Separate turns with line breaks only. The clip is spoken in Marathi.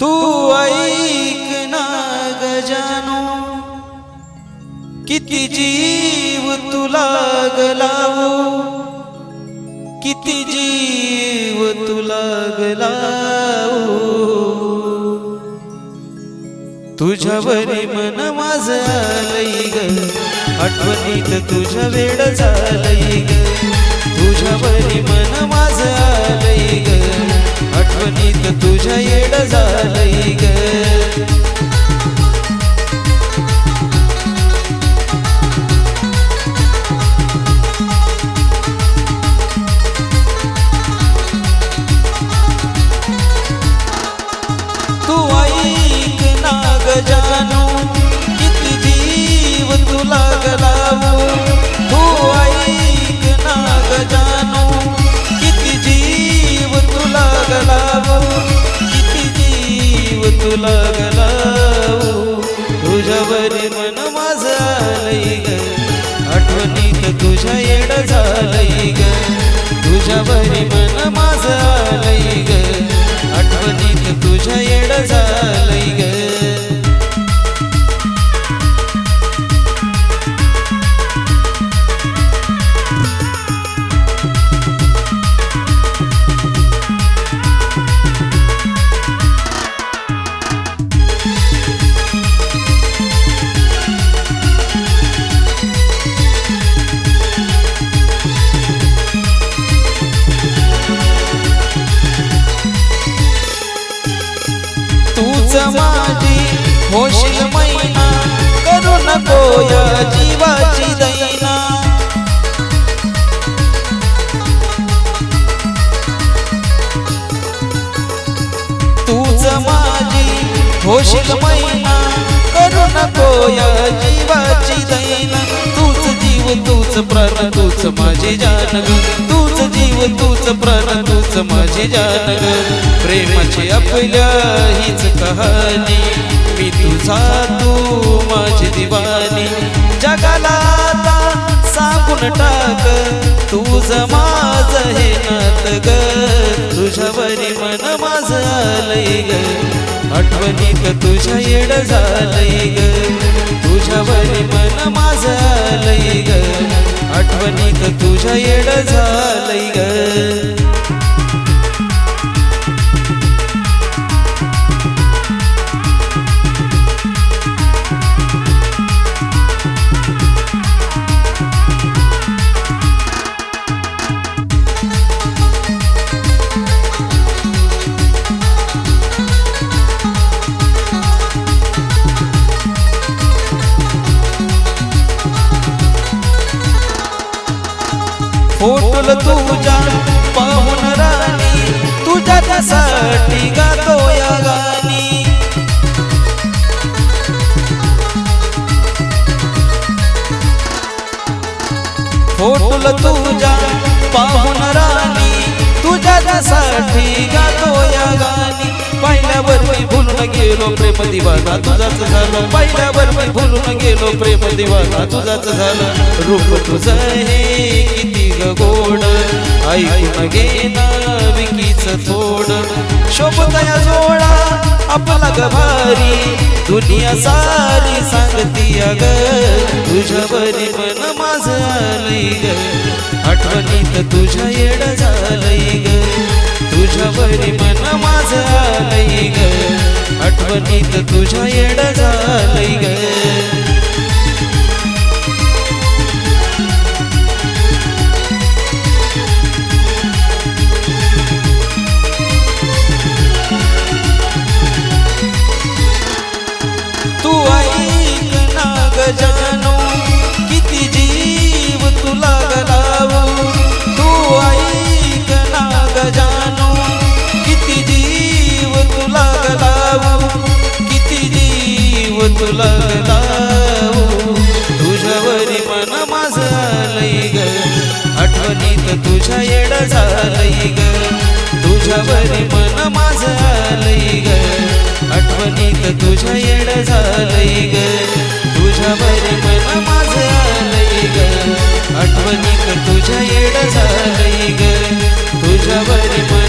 तू ऐक ना गजानो किती जीव तुला गलावो किती जीव तुला गलावो. तुझ्यावरी मन माझ आलंय ग आठवणीत तुझ्या वेळ झालय ग. तुझ्यावरी मन माझ तुला गलावू तुझ्यावरी मन माझं आलंय ग. आठवणीत तुझ्या येड झालंय ग. तुझ्यावरी मन माझं आलंय ग. आठवणीत माझी होशील मैना करू नको या जीवाची दैना तूच माझी होशील मैना तूच प्राण तूच माझी जान तूच जीव तूच प्राण तूच माझी जान प्रेमाची आपल्या हीच कहाणी. मी तुझा तू माझी दिवाणी जगाला सांगून टाक तुझ माझ हे नात ग. तुझ्यावरी मन माझ आलंय ग. आठवणीत तुझ्या येड झालंय ग. तुझ्यावरी मन माझ आलंय ग. आठवणीत तुझ्या येड झालंय ग. फोटोल तुझ्या पाहून राणी तुझ्या त्यासाठी गातो या गाणी. फोटोल तुझ्या पाहून राणी तुझ्या त्यासाठी गातो या गाणी. पहिल्यावर मी भुलून गेलो प्रेम दिवाना तुझाच झालं. पहिल्यावर मी भुलून गेलो प्रेम दिवाना तुझाच झालं. रूप तुझं हे किती ग गोड. ऐकून घेना विकीच थोड. शोभतया जोडा आपला ग भारी. दुनिया सारी सांगती अग तुझ्यावरी पण माझं आलंय ग. आठवणीत तुझ्या येड झालंय ग. तुझ्यावरी मन माझं आलंय ग. आठवणीत तुझ्या येड झालंय ना किती जीव तुला गलावू. तू ऐक ना गजानू किती जीव तुला गलावू. किती जीव तुला गलावू. तुझ्यावरी मन माझं ग. आठवणीत तुझ्या येड झालय ग. तुझ्यावरी मन माझं ग. आठवणीत तुझ्या येड झालय ग. तुझ्यावर मन माझं आलंय ग. आठवणी तुझ्या येड झालंय ग. तुझ्यावर मन